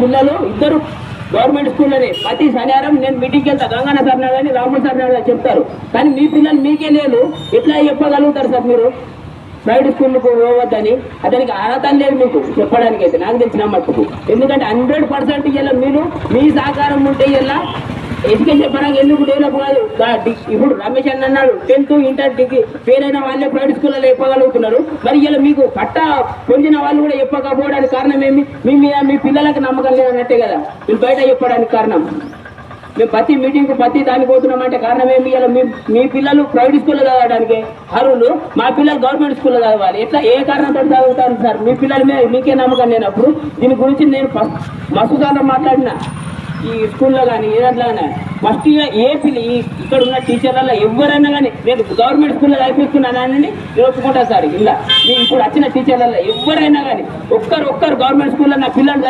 పిల్లలు ఇద్దరు గవర్నమెంట్ స్కూల్లోనే ప్రతి శనివారం నేను మీటింగ్కి వెళ్తా. గంగన్న సార్ నాదని అని రాముడు సార్ నాదని అని చెప్తారు. కానీ మీ పిల్లలు మీకే లేదు. ఎట్లా చెప్పగలుగుతారు సార్ మీరు? ప్రైవేట్ స్కూల్కు పోవద్దని. అతనికి అర్హత లేదు మీకు చెప్పడానికి అయితే. నాకు తెలిసిన మట్టుకు. ఎందుకంటే హండ్రెడ్ పర్సెంట్ ఇలా మీరు. మీ సహకారం ఉంటే ఇలా ఎడ్యుకేషన్ చెప్పడానికి ఎందుకు డెవలప్ కాదు? ఇప్పుడు రమేష్ అన్న అన్నాడు టెన్త్ ఇంటర్ డిగ్రీ పేరైన వాళ్ళే ప్రైవేట్ స్కూల్లో చెప్పగలుగుతున్నారు మరి ఇలా మీకు పట్ట పొందిన వాళ్ళు కూడా చెప్పకపోవడానికి కారణం ఏమి? మీ మీద మీ పిల్లలకు నమ్మకం లేదన్నట్టే కదా? మీరు బయట చెప్పడానికి కారణం. మేము ప్రతి మీటింగ్కు ప్రతి దానికి పోతున్నామంటే కారణం ఏమి? ఇలా మీ మీ పిల్లలు ప్రైవేట్ స్కూల్లో చదవడానికి. అరువులు మా పిల్లలు గవర్నమెంట్ స్కూల్లో చదవాలి. ఎట్లా ఏ కారణంతో చదువుతారు సార్? మీ పిల్లల మీద మీకే నమ్మకం లేనప్పుడు దీని గురించి నేను ఫస్ట్ మస్తు సార్లు ఈ స్కూల్లో కానీ ఏ దాంట్లో కానీ ఫస్ట్ ఏ పిల్ల ఇక్కడ ఉన్న టీచర్లలో ఎవరైనా కానీ నేను గవర్నమెంట్ స్కూల్లో చదివిస్తున్నానని నేను ఒప్పుకుంటాను సార్ ఇలా మీ ఇప్పుడు వచ్చిన టీచర్లలో ఎవరైనా కానీ ఒక్కరు ఒక్కరు గవర్నమెంట్ స్కూల్లో నా పిల్లలు